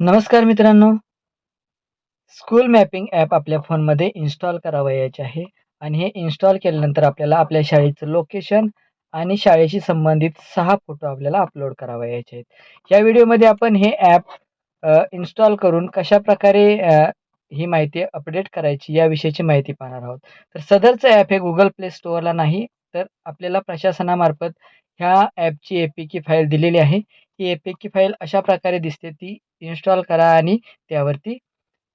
नमस्कार मित्रांनो. School mapping app आपल्या फोनमध्ये इन्स्टॉल करावयाचे आहे. आणि हे इन्स्टॉल केल्यानंतर आपल्याला आपल्या शाळेचं लोकेशन आणि शाळेशी संबंधित सहा फोटो आपल्याला अपलोड करावयाचे आहेत. या व्हिडिओमध्ये आपण हे ॲप इन्स्टॉल करून कशाप्रकारे प्रकारे ही माहिती अपडेट करायची याविषयीची माहिती पाहणार आहोत. तर सदरचं ॲप हे गुगल प्ले स्टोअरला नाही तर आपल्याला प्रशासनामार्फत ह्या ॲपची ए पी की फाईल दिलेली आहे. ही ए पी की फाईल अशा प्रकारे दिसते ती इन्स्टॉल करा आणि त्यावरती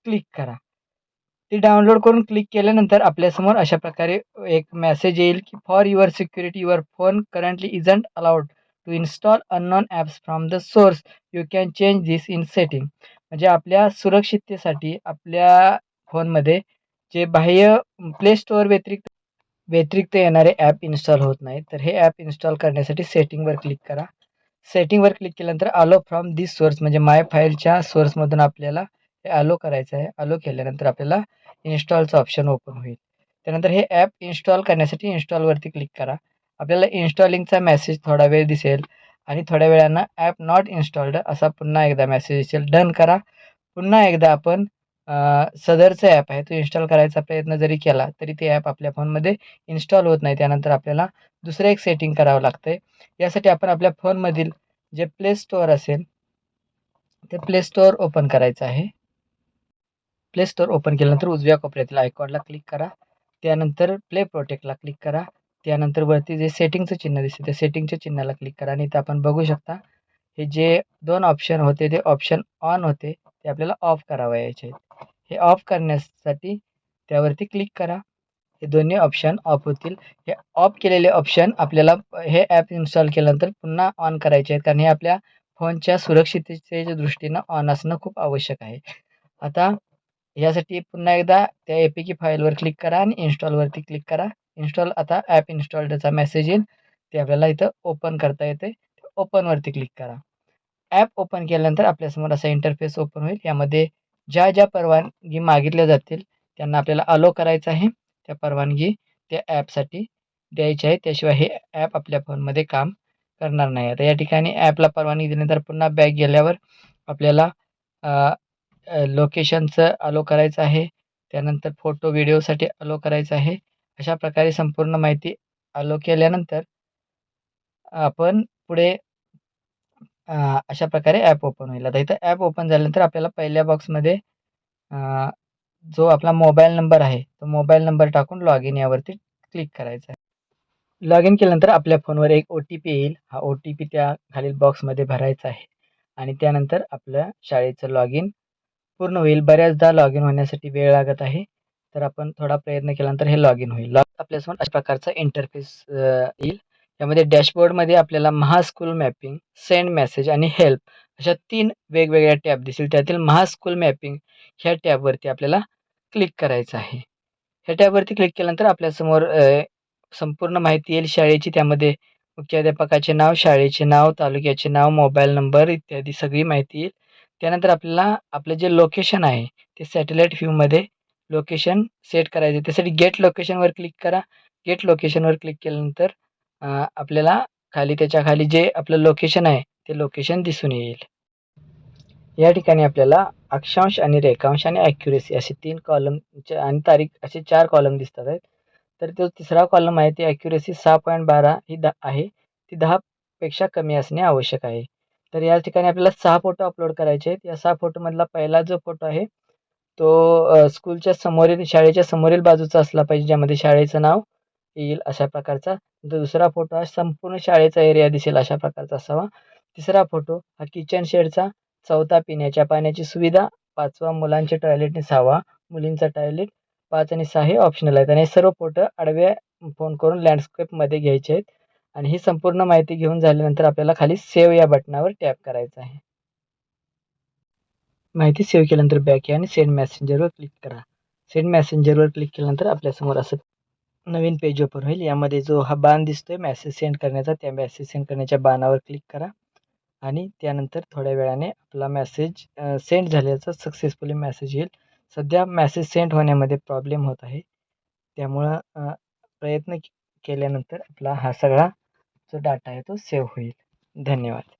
क्लिक करा. ती डाउनलोड करून क्लिक केल्यानंतर आपल्यासमोर अशा प्रकारे एक मेसेज येईल की for your security your phone currently isn't allowed to install unknown apps from the source you can change this in setting म्हणजे आपल्या सुरक्षिततेसाठी आपल्या फोनमध्ये जे बाह्य प्ले स्टोअर व्यतिरिक्त व्यतिरिक्त येणारे ॲप इन्स्टॉल होत नाही तर हे ॲप इन्स्टॉल करण्यासाठी सेटिंगवर क्लिक करा. सेटिंगवर क्लिक केल्यानंतर आलो फ्रॉम दिस सोर्स म्हणजे माय फाईलच्या सोर्समधून आपल्याला हे आलो करायचं आहे. आलो केल्यानंतर आपल्याला इन्स्टॉलचं ऑप्शन ओपन होईल. त्यानंतर हे ॲप इन्स्टॉल करण्यासाठी इन्स्टॉलवरती क्लिक करा. आपल्याला इन्स्टॉलिंगचा मेसेज थोडा वेळ दिसेल आणि थोड्या वेळानं ॲप नॉट इन्स्टॉल्ड असा पुन्हा एकदा मेसेज दिसेल. डन करा. पुन्हा एकदा आपण सदरचं ॲप आहे. तो इन्स्टॉल करायचा प्रयत्न जरी केला तरी ते ॲप आपल्या फोनमध्ये इन्स्टॉल होत नाही. त्यानंतर आपल्याला दुसरं एक सेटिंग करावं लागतं आहे यासाठी आपण आपल्या फोनमधील जे प्ले स्टोअर असेल ते प्ले स्टोअर ओपन करायचं आहे. प्ले स्टोअर ओपन केल्यानंतर उजव्या कोपऱ्यातील आयकॉनला क्लिक करा. त्यानंतर प्ले प्रोटेक्टला क्लिक करा. त्यानंतर वरती जे सेटिंगचं चिन्ह दिसते त्या सेटिंगच्या चिन्हाला क्लिक करा. आणि इथं आपण बघू शकता हे जे दोन ऑप्शन होते ते ऑप्शन ऑन होते ते आपल्याला ऑफ करावयाचे आहेत. हे ऑफ करण्यासाठी त्यावरती क्लिक करा. हे दोन्ही ऑप्शन ऑफ होतील. हे ऑफ केलेले ऑप्शन आपल्याला हे ॲप इन्स्टॉल केल्यानंतर पुन्हा ऑन करायचे आहेत. कारण हे आपल्या फोनच्या सुरक्षिततेच्या दृष्टीनं ऑन असणं खूप आवश्यक आहे. आता यासाठी पुन्हा एकदा त्या ए पी की फाईलवर क्लिक करा आणि इन्स्टॉलवरती क्लिक करा. इन्स्टॉल आता ॲप इन्स्टॉल्डचा मेसेज येईल. ते आपल्याला इथं ओपन करता येते. ओपनवरती क्लिक करा. ॲप ओपन केल्यानंतर आपल्यासमोर असा इंटरफेस ओपन होईल. यामध्ये ज्या ज्या परवानगी मागितल्या जातील त्यांना आपल्याला अलो करायचं आहे. त्या परवानगी त्या ॲपसाठी द्यायची आहे. त्याशिवाय हे ॲप आपल्या फोनमध्ये काम करणार नाही. आता या ठिकाणी ॲपला परवानगी दिल्यानंतर पुन्हा बॅग गेल्यावर आपल्याला लोकेशनचं अलो करायचं आहे. त्यानंतर फोटो व्हिडिओसाठी अलो करायचं आहे. अशा प्रकारे संपूर्ण माहिती अलो केल्यानंतर आपण पुढे अ, अशा प्रकारे ॲप ओपन होईल. आता इथं ॲप ओपन झाल्यानंतर आपल्याला पहिल्या बॉक्समध्ये अ, जो आपला मोबाईल नंबर आहे तो मोबाईल नंबर टाकून लॉग इन यावरती क्लिक करायचा आहे. लॉग इन केल्यानंतर आपल्या फोनवर एक ओ टी पी येईल. हा ओ टी पी त्या खालील बॉक्समध्ये भरायचा आहे. आणि त्यानंतर आपल्या शाळेचं लॉग इन पूर्ण होईल. बऱ्याचदा लॉग इन होण्यासाठी वेळ लागत आहे. तर आपण थोडा प्रयत्न केल्यानंतर हे लॉग इन होईल. लॉग आपल्यासमोर अशा प्रकारचा इंटरफेस येईल. त्यामध्ये डॅशबोर्डमध्ये आपल्याला महास्कूल मॅपिंग सेंड मेसेज आणि हेल्प अशा तीन वेगवेगळ्या टॅब दिसेल त्यातील महास्कूल मॅपिंग ह्या टॅबवरती आपल्याला क्लिक करायचं आहे. ह्या टॅबवरती क्लिक केल्यानंतर आपल्यासमोर संपूर्ण माहिती येईल शाळेची. त्यामध्ये मुख्याध्यापकाचे नाव शाळेचे नाव तालुक्याचे नाव मोबाईल नंबर इत्यादी सगळी माहिती येईल. त्यानंतर आपल्याला आपलं जे लोकेशन आहे ते सॅटेलाईट व्ह्यूमध्ये लोकेशन सेट करायचे त्यासाठी गेट लोकेशनवर क्लिक करा. गेट लोकेशनवर क्लिक केल्यानंतर आपल्याला खाली त्याच्याखाली जे आपलं लोकेशन आहे ते लोकेशन दिसून येईल. या ठिकाणी आपल्याला अक्षांश आणि रेखांश आणि ॲक्युरेसी असे तीन कॉलम आणि तारीख असे चार कॉलम दिसतात आहेत. तर तो तिसरा कॉलम आहे ती ॲक्युरेसी सहा पॉईंट बारा ही द आहे. ती दहापेक्षा कमी असणे आवश्यक आहे. तर या ठिकाणी आपल्याला सहा फोटो अपलोड करायचे आहेत. या सहा फोटोमधला पहिला जो फोटो आहे तो स्कूलच्या समोरील शाळेच्या समोरील बाजूचा असला पाहिजे ज्यामध्ये शाळेचं नाव येईल अशा प्रकारचा दुसरा फोटो हा संपूर्ण शाळेचा एरिया दिसेल अशा प्रकारचा असावा. तिसरा फोटो हा किचन शेडचा चौथा पिण्याच्या पाण्याची सुविधा पाचवा मुलांचे टॉयलेट आणि सहावा मुलींचा टॉयलेट पाच आणि सहा हे ऑप्शनल आहेत. आणि हे सर्व फोटो आडव्या फोन करून लँडस्केपमध्ये घ्यायचे आहेत. आणि ही संपूर्ण माहिती घेऊन झाल्यानंतर आपल्याला खाली सेव्ह या बटनावर टॅप करायचं आहे. माहिती सेव्ह केल्यानंतर बॅक या आणि सेंड मेसेंजरवर क्लिक करा. सेंड मेसेंजरवर क्लिक केल्यानंतर आपल्यासमोर असं नवीन पेज ओपन होईल. यामध्ये जो हा बाण दिसतोय मॅसेज सेंड करण्याचा त्या मॅसेज सेंड करण्याच्या बाणावर क्लिक करा. आणि त्यानंतर थोड्या वेळाने आपला मॅसेज सेंड झाल्याचा सक्सेसफुली मॅसेज येईल. सध्या मॅसेज सेंड होण्यामध्ये प्रॉब्लेम होत आहे. त्यामुळं प्रयत्न के- केल्यानंतर आपला हा सगळा जो डाटा आहे तो सेव्ह होईल. धन्यवाद.